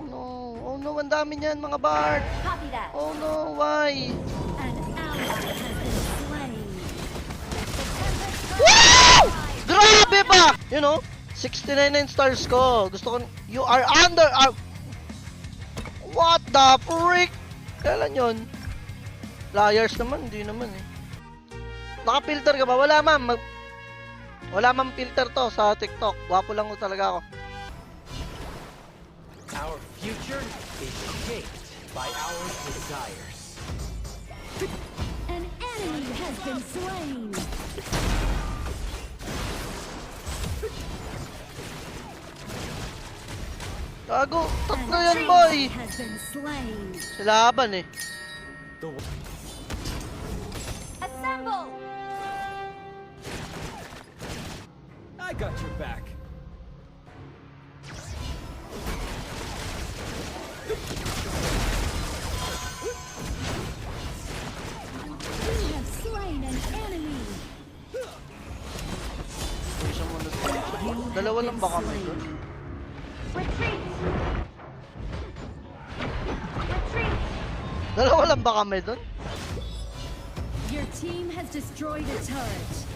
Oh no. Oh no, ang dami niyan mga Bart. Oh no, why? Wow! Grabe ba? You know, 69 na yung stars ko. Gusto ko, you are under, uh, what the freak? Kailan yun? Liars naman, hindi naman eh. Naka-filter ka ba? Wala ma'am. Mag... Wala ma'am filter to sa TikTok. Wapo lang ko talaga ako. Our future is shaped by our desires. An enemy has been slain. Gago, tatlo An yan boy. has been. Silaban eh. Assemble. I got your back. Dalawa lang ba kami doon? Dalawa lang ba kami doon? Your team has destroyed a turret.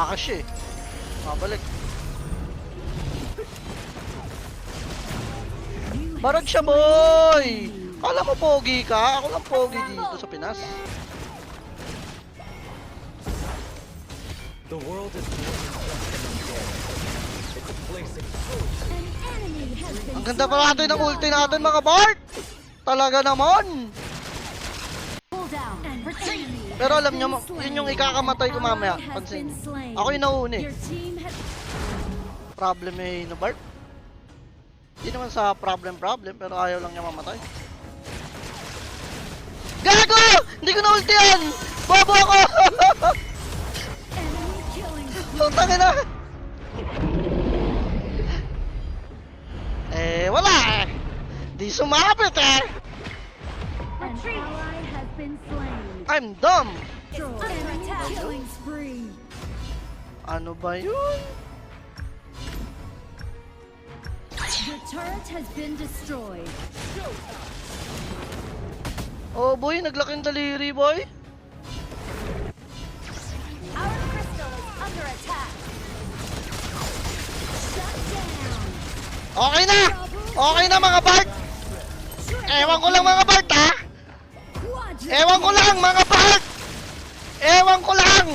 Takas siya eh. Mabalik. Barag siya boy! Kala mo pogi ka? Ako lang pogi dito sa Pinas. The world is more than just an undead. It's a place exposed. An enemy has been Ang ganda pa slain. natin ng ulti natin mga Bart! Talaga naman! Pero alam nyo, yun yung ikakamatay ko mamaya. Pansin. Ako yung nauna eh. Problem eh na Bart. Hindi naman sa problem-problem, pero ayaw lang niya mamatay. Gago! Hindi ko na ulti yan! Bobo ako! Putang ina! Eh, wala eh! Di sumapit eh! Has been slain. I'm dumb! Killing spree. Ano ba yun? The turret has been destroyed. Oh boy, naglaking daliri boy. Our crystal is under attack. Shut down. Okay na! Okay na mga Bart! Ewan ko lang mga. Ewan ko lang mga Bart! Ewan ko lang!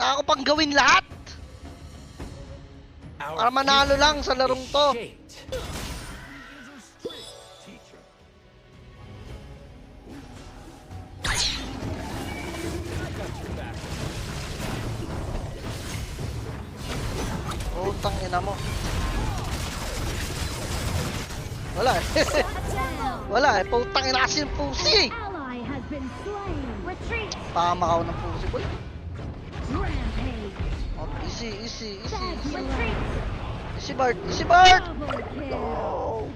Ako pang gawin lahat! Para manalo lang sa larong to. Putang ina mo. Wala eh. Wala eh. Putang ina kasi yung pusi eh. Pamakaw ng pusi boy. Rampage. Oh, easy, easy, easy, easy. Easy Bart, easy Bart! No!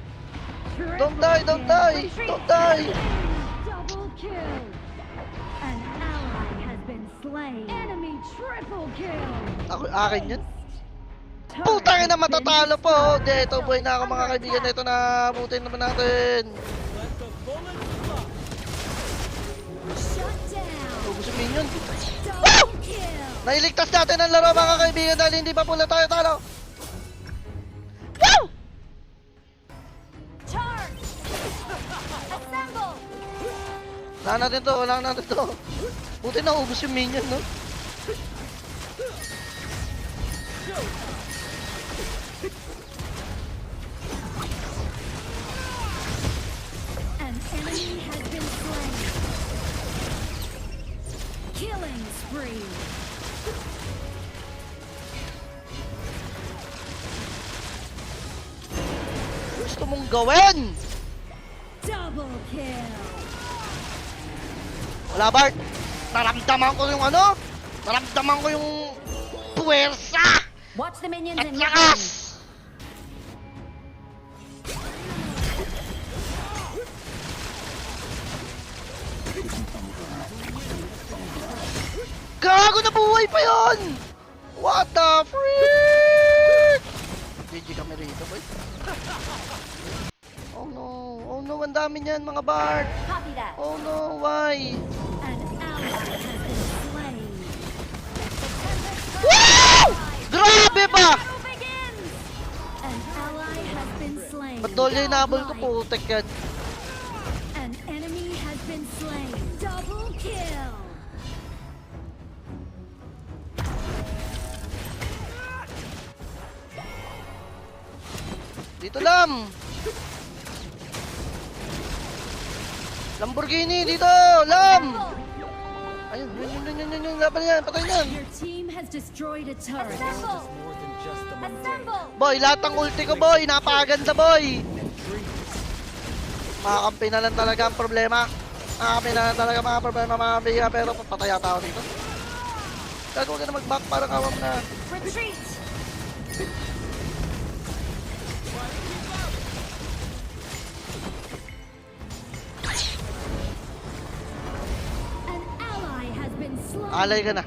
Don't die, don't die, don't die. Double kill. An ally has been slain. Enemy triple kill. Ako, akin yun. Putang been matatalo po. destroyed. Di, ito buhay na ako mga kaibigan. Ito na butin naman natin. Ubus yung minion. Nailigtas natin ang laro mga kaibigan dahil hindi pa pula tayo talo. Woo! Wala natin to, wala natin to. Buti na ubus yung minion, no? Spree. Gusto mong gawin! Double kill. Wala, Bart. Naramdaman ko yung ano? Naramdaman ko yung puwersa! Watch the minions At and lakas! Gago na buhay pa yon! What the freak? GG kami rito, boy. Oh no, oh no, ang dami niyan mga Bart. Oh no, why? Wow! Grabe ba? Ba't dolya inabol ko po, putek yan. Dito lang! Lamborghini, dito! Lam! Ayun, yun, yun, yun, yun, yun, yun, laban yan, patay yan! Your team has destroyed a turret. Boy, lahat ng ulti ko, boy, napakaganda, boy! Makakampi na lang talaga ang problema. Makakampi na lang talaga mga problema, mga biya, pero patay yata ako dito. Gagawa ka na mag-back, parang awam na. Retreat. Alay ka na.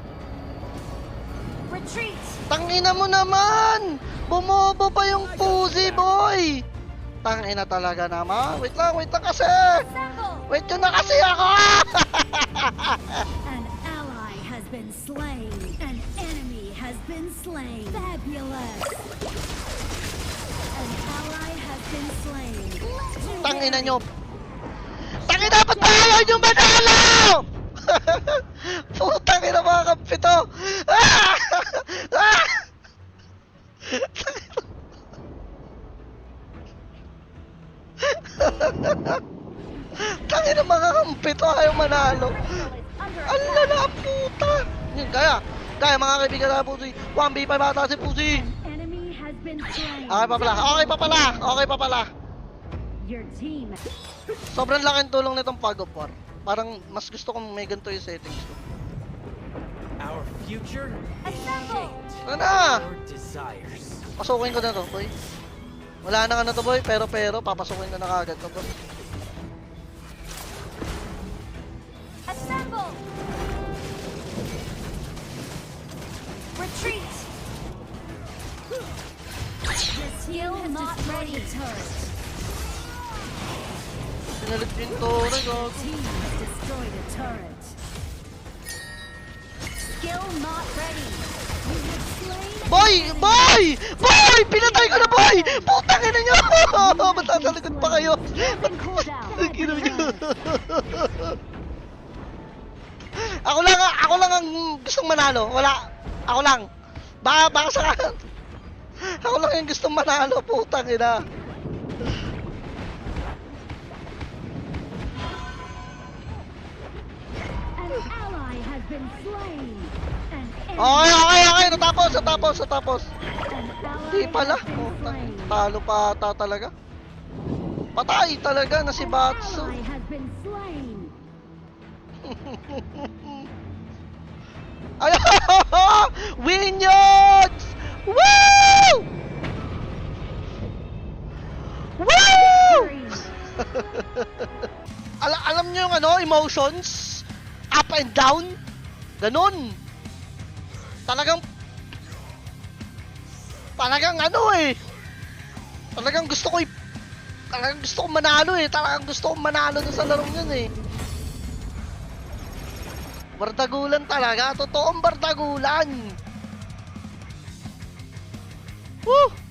Retreat. Tangina mo naman! Bumobo pa yung pussy, boy! Tangina talaga naman. Wait lang, wait lang kasi! Wait yun na kasi ako! An ally has been slain. An enemy has been slain. Fabulous. An ally has been slain. Tangina nyo! Tangina, ba't ba ayaw nyo manalo? Putang ina mga kampi to! Ah! Ah! Tangina mga kampi to, ayaw manalo. Ang lala puta! Yun, kaya. Kaya mga kaibigan na pusi. 1v5 bata si pusi. Okay pa pala, okay pa pala, okay pa pala. Sobrang laking tulong nitong Pag of War. Parang mas gusto kong may ganito yung settings ko. Our future Assemble. Ano na? our desires. Pasukin ko na to, boy. Wala na ano to, boy. Pero, pero, papasukin ko na kagad to, boy. Assemble. Retreat. Your skill has destroyed a turret. Pinalit yung tore, gag. Team has destroyed a turret. Boy! Boy! Boy! Pinatay ko na, boy! Putang ina nyo! Ba't nasa likod pa kayo? Ba't nyo? Ako lang, ako lang ang gustong manalo. Wala. Ako lang. Baka, baka sa Ako lang yung gustong manalo, putang ina. An Okay, okay, okay. Natapos, natapos, natapos. an ally Di pala. slain. talo pa ata talaga. Patay talaga na si Batsu. Ay, Winions! Woo! Woo! Ala alam niyo yung ano, emotions? Up and down? Ganon. Talagang Talagang ano eh. Talagang gusto ko Talagang gusto ko manalo eh. Talagang gusto ko manalo sa larong yun eh. Bardagulan talaga. Totoong bardagulan. Woo!